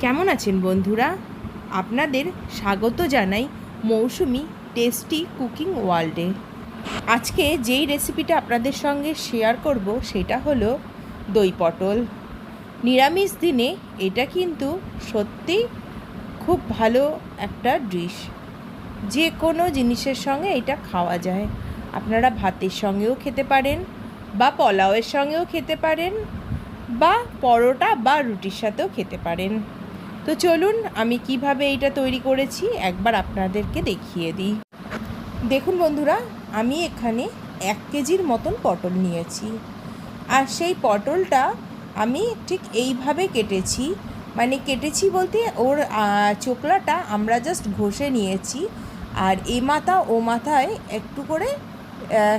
কেমন আছেন বন্ধুরা? আপনাদের স্বাগত জানাই মৌসুমি টেস্টি কুকিং ওয়ার্ল্ডে। আজকে যেই রেসিপিটা আপনাদের সঙ্গে শেয়ার করব সেটা হলো দই পটল। নিরামিষ দিনে এটা কিন্তু সত্যি খুব ভালো একটা ডিশ। যে কোনো জিনিসের সঙ্গে এটা খাওয়া যায়। আপনারা ভাতের সঙ্গেও খেতে পারেন বা পোলাওয়ের সঙ্গেও খেতে পারেন বা পরোটা বা রুটির সাথেও খেতে পারেন। তো চলুন আমি কীভাবে এটা তৈরি করেছি একবার আপনাদেরকে দেখিয়ে দিই। দেখুন বন্ধুরা, আমি এখানে এক কেজির মতন পটল নিয়েছি। আর সেই পটলটা আমি ঠিক এইভাবে কেটেছি। মানে কেটেছি বলতে ওর চোকলাটা আমরা জাস্ট ঘষে নিয়েছি আর এ মাথা ও মাথায় একটু করে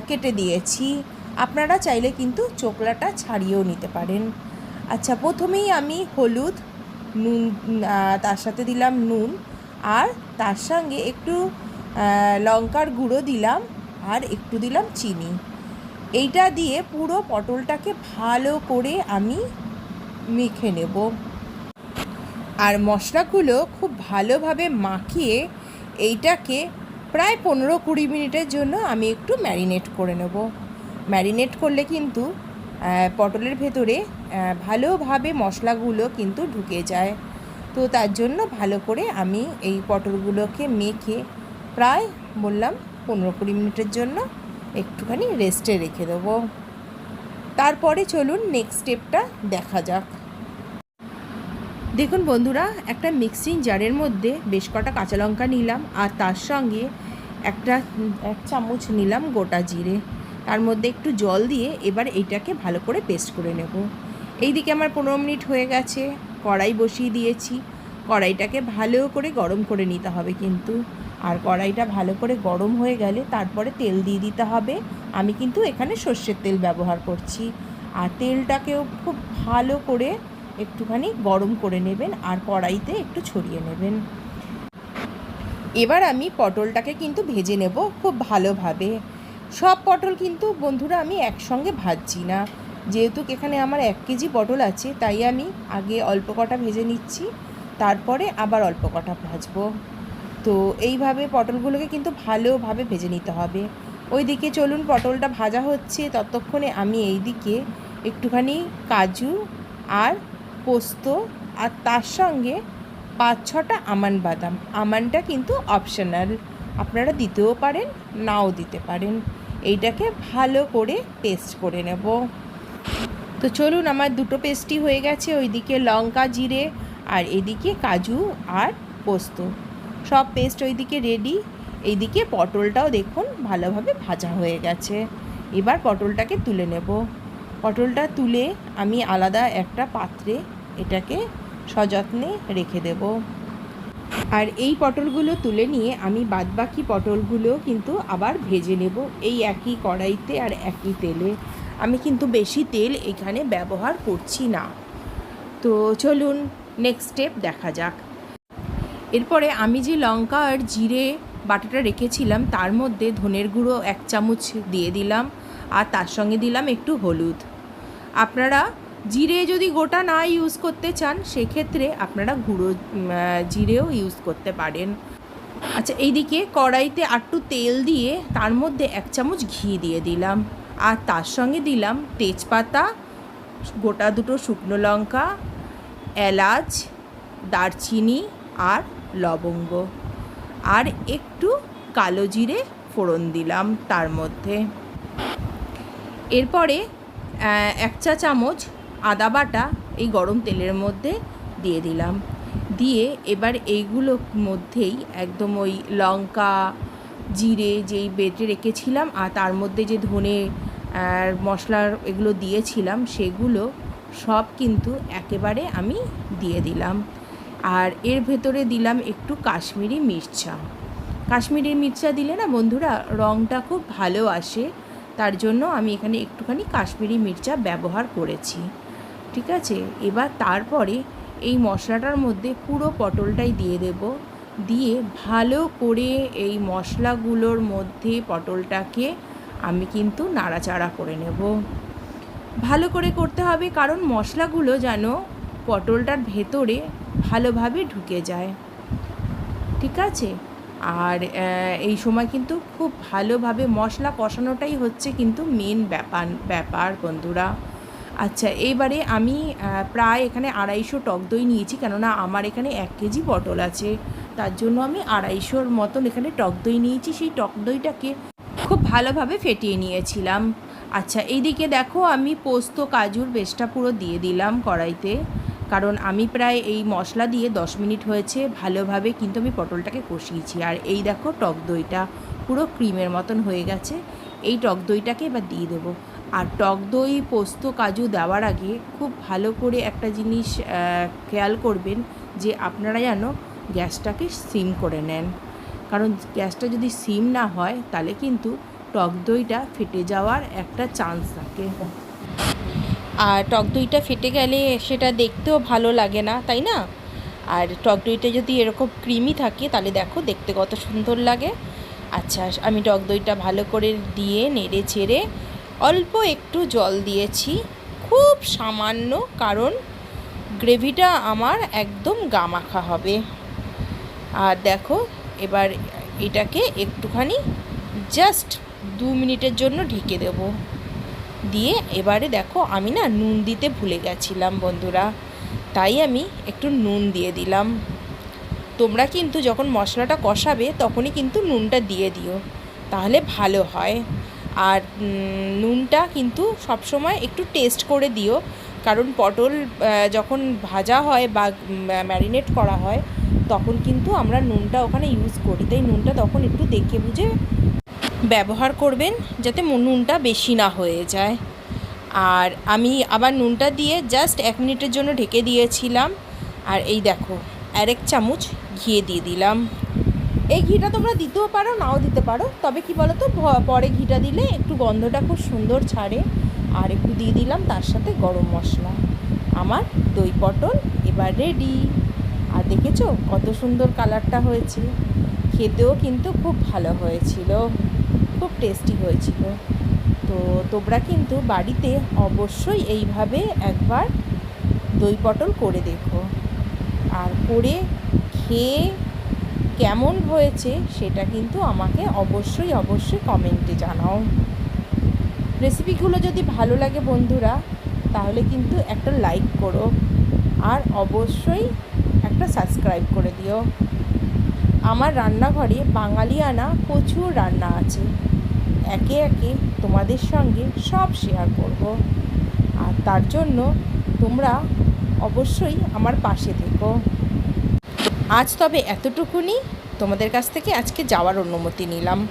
কেটে দিয়েছি। আপনারা চাইলে কিন্তু চোকলাটা ছাড়িয়েও নিতে পারেন। আচ্ছা প্রথমেই আমি হলুদ নুন তার সাথে দিলাম নুন আর তার সঙ্গে একটু লঙ্কার গুঁড়ো দিলাম আর একটু দিলাম চিনি। এইটা দিয়ে পুরো পটলটাকে ভালো করে আমি মেখে নেব। আর মশলাগুলো খুব ভালোভাবে মাখিয়ে এইটাকে প্রায় পনেরো কুড়ি মিনিটের জন্য আমি একটু ম্যারিনেট করে নেব। ম্যারিনেট করলে কিন্তু পটলের ভেতরে ভালোভাবে মশলাগুলো কিন্তু ঢুকে যায়। তো তার জন্য ভালো করে আমি এই পটলগুলোকে মেখে প্রায় বললাম পনেরো কুড়ি মিনিটের জন্য একটুখানি রেস্টে রেখে দেবো। তারপরে চলুন নেক্সট স্টেপটা দেখা যাক। দেখুন বন্ধুরা, একটা মিক্সিং জারের মধ্যে বেশ কটা কাঁচা লঙ্কা নিলাম আর তার সঙ্গে একটা, এক চামচ নিলাম গোটা জিরে। তার মধ্যে একটু জল দিয়ে এবার এইটাকে ভালো করে পেস্ট করে নেব। এইদিকে আমার পনেরো মিনিট হয়ে গেছে, কড়াই বসিয়ে দিয়েছি। কড়াইটাকে ভালো করে গরম করে নিতে হবে কিন্তু। আর কড়াইটা ভালো করে গরম হয়ে গেলে তারপরে তেল দিয়ে দিতে হবে। আমি কিন্তু এখানে সর্ষের তেল ব্যবহার করছি। আর তেলটাকেও খুব ভালো করে একটুখানি গরম করে নেবেন আর কড়াইতে একটু ছড়িয়ে নেবেন। এবার আমি পটলটাকে কিন্তু ভেজে নেব খুব ভালোভাবে। সব পটল কিন্তু বন্ধুরা আমি একসঙ্গে ভাজছি না। যেহেতু এখানে আমার এক কেজি পটল আছে, তাই আমি আগে অল্প কটা ভেজে নিচ্ছি, তারপরে আবার অল্প কটা ভাজবো। তো এইভাবে পটলগুলোকে কিন্তু ভালোভাবে ভেজে নিতে হবে। ওইদিকে চলুন, পটলটা ভাজা হচ্ছে, ততক্ষণে আমি এই দিকে একটুখানি কাজু আর পোস্ত, আর তার সঙ্গে পাঁচ ছটা আমান বাদাম। আমানটা কিন্তু অপশনাল আপনারা দিতেও পারেন, নাও দিতে পারেন। এইটাকে ভালো করে পেস্ট করে নেব। তো চলুন, আমার দুটো পেস্টই হয়ে গেছে। ওইদিকে লঙ্কা জিরে আর এদিকে কাজু আর পোস্ত। সব পেস্ট ওইদিকে রেডি এইদিকে পটলটাও দেখুন, ভালোভাবে ভাজা হয়ে গেছে। এবার পটলটাকে তুলে নেব। পটলটা তুলে আমি আলাদা একটা পাত্রে এটাকে সযত্নে রেখে দেব। আর এই পটলগুলো তুলে নিয়ে আমি বাদবাকি পটলগুলো কিন্তু আবার ভেজে নেব। এই একই কড়াইতে আর একই তেলে। আমি কিন্তু বেশি তেল এখানে ব্যবহার করছি না। তো চলুন নেক্সট স্টেপ দেখা যাক। এরপরে আমি যে লঙ্কা আর জিরে বাটাটা রেখেছিলাম, তার মধ্যে ধনের গুঁড়ো এক চামচ দিয়ে দিলাম আর তার সঙ্গে দিলাম একটু হলুদ। আপনারা জিরে যদি গোটা না ইউজ করতে চান, সেক্ষেত্রে আপনারা গুঁড়ো জিরেও ইউজ করতে পারেন। আচ্ছা এইদিকে কড়াইতে আটটু তেল দিয়ে তার মধ্যে এক চামচ ঘি দিয়ে দিলাম। আর তার সঙ্গে দিলাম তেজপাতা, গোটা দুটো শুকনো লঙ্কা, এলাচ, দারচিনি আর লবঙ্গ। আর একটু কালো জিরে ফোড়ন দিলাম তার মধ্যে। এরপরে এক চা চামচ আদা বাটা এই গরম তেলের মধ্যে দিয়ে দিলাম। দিয়ে এবার এইগুলোর মধ্যেই একদম ওই লঙ্কা, জিরে যেই বেটে রেখেছিলাম আর তার মধ্যে যে ধনে আর মশলার এগুলো দিয়েছিলাম, সেগুলো সব কিন্তু একেবারে আমি দিয়ে দিলাম। আর এর ভেতরে দিলাম একটু কাশ্মীরি মির্চা কাশ্মীরি মির্চা দিলে না বন্ধুরা রঙটা খুব ভালো আসে। তার জন্য আমি এখানে একটুখানি কাশ্মীরি মির্চা ব্যবহার করেছি। ঠিক আছে? এবার তারপরে এই মশলাটার মধ্যে পুরো পটলটাই দিয়ে দেব। দিয়ে ভালো করে এই মশলাগুলোর মধ্যে পটলটাকে আমি কিন্তু নাড়াচাড়া করে নেব। ভালো করে করতে হবে কারণ মশলাগুলো যেন পটলটার ভেতরে ভালোভাবে ঢুকে যায়। ঠিক আছে? আর এই সময় কিন্তু খুব ভালোভাবে মশলা কষানোটাই হচ্ছে কিন্তু মেন ব্যাপার ব্যাপার বন্ধুরা। আচ্ছা এইবারে আমি প্রায় এখানে আড়াইশো টক দই নিয়েছি কেননা আমার এখানে এক কেজি পটল আছে। তার জন্য আমি আড়াইশোর মতন এখানে টক দই নিয়েছি। সেই টক দইটাকে ভালোভাবে ফেটিয়ে নিয়েছিলাম। আচ্ছা এইদিকে দেখো আমি পোস্ত, কাজুর বেশটা পুরো দিয়ে দিলাম কড়াইতে। কারণ আমি প্রায় এই মশলা দিয়ে দশ মিনিট হয়েছে, ভালোভাবে কিন্তু আমি পটলটাকে কষিয়েছি। আর এই দেখো টক দইটা পুরো ক্রিমের মতন হয়ে গেছে। এই টক দইটাকে এবার দিয়ে দেবো। আর টক দই, পোস্ত, কাজু দেওয়ার আগে খুব ভালো করে একটা জিনিস খেয়াল করবেন যে আপনারা যেন গ্যাসটাকে সিম করে নেন। কারণ গ্যাসটা যদি সিম না হয়, তাহলে কিন্তু টক দইটা ফেটে যাওয়ার একটা চান্স থাকে। আর টক দইটা ফেটে গেলে সেটা দেখতেও ভালো লাগে না, তাই না? আর টক দইটা যদি এরকম ক্রিমি থাকে, তাহলে দেখো দেখতে কত সুন্দর লাগে। আচ্ছা আমি টক দইটা ভালো করে দিয়ে নেড়ে চেড়ে অল্প একটু জল দিয়েছি। খুব সামান্য, কারণ গ্রেভিটা আমার একদম গামাখা হবে। আর দেখো, এবার এটাকে একটুখানি জাস্ট দু মিনিটের জন্য ঢেকে দেবো। দিয়ে এবারে দেখো আমি না নুন দিতে ভুলে গেছিলাম বন্ধুরা। তাই আমি একটু নুন দিয়ে দিলাম। তোমরা কিন্তু যখন মশলাটা কষাবে তখনই কিন্তু নুনটা দিয়ে দিও। তাহলে ভালো হয়। আর নুনটা কিন্তু সবসময় একটু টেস্ট করে দিও। কারণ পটল যখন ভাজা হয় বা ম্যারিনেট করা হয়, তখন কিন্তু আমরা নুনটা ওখানে ইউজ করি। তাই নুনটা তখন একটু দেখে বুঝে ব্যবহার করবেন যাতে নুনটা বেশি না হয়ে যায়। আর আমি আবার নুনটা দিয়ে জাস্ট এক মিনিটের জন্য ঢেকে দিয়েছিলাম। আর এই দেখো আরেক চামচ ঘি দিয়ে দিলাম। এই ঘিটা তোমরা দিতেও পারো, নাও দিতে পারো। তবে কি বলো তো পরে ঘিটা দিলে একটু গন্ধটা খুব সুন্দর ছাড়ে। আর একটু দিয়ে দিলাম তার সাথে গরম মশলা। আমার দই পটল এবার রেডি আর দেখেছ কত সুন্দর কালারটা হয়েছে। খেতেও কিন্তু খুব ভালো হয়েছিল, খুব টেস্টি হয়েছিল। তো তোমরা কিন্তু বাড়িতে অবশ্যই এইভাবে একবার দই পটল করে দেখো। আর করে খেয়ে কেমন হয়েছে সেটা কিন্তু আমাকে অবশ্যই অবশ্যই কমেন্টে জানাও। রেসিপিগুলো যদি ভালো লাগে বন্ধুরা, তাহলে কিন্তু একটা লাইক করো। আর অবশ্যই একটা সাবস্ক্রাইব করে দিও। আমার রান্নাঘরে বাঙালিয়ানা প্রচুর রান্না আছে। একে একে তোমাদের সঙ্গে সব শেয়ার করব। আর তার জন্য তোমরা অবশ্যই আমার পাশে থেকো। আজ তবে এতটুকুনি। তোমাদের কাছ থেকে আজকে যাওয়ার অনুমতি নিলাম।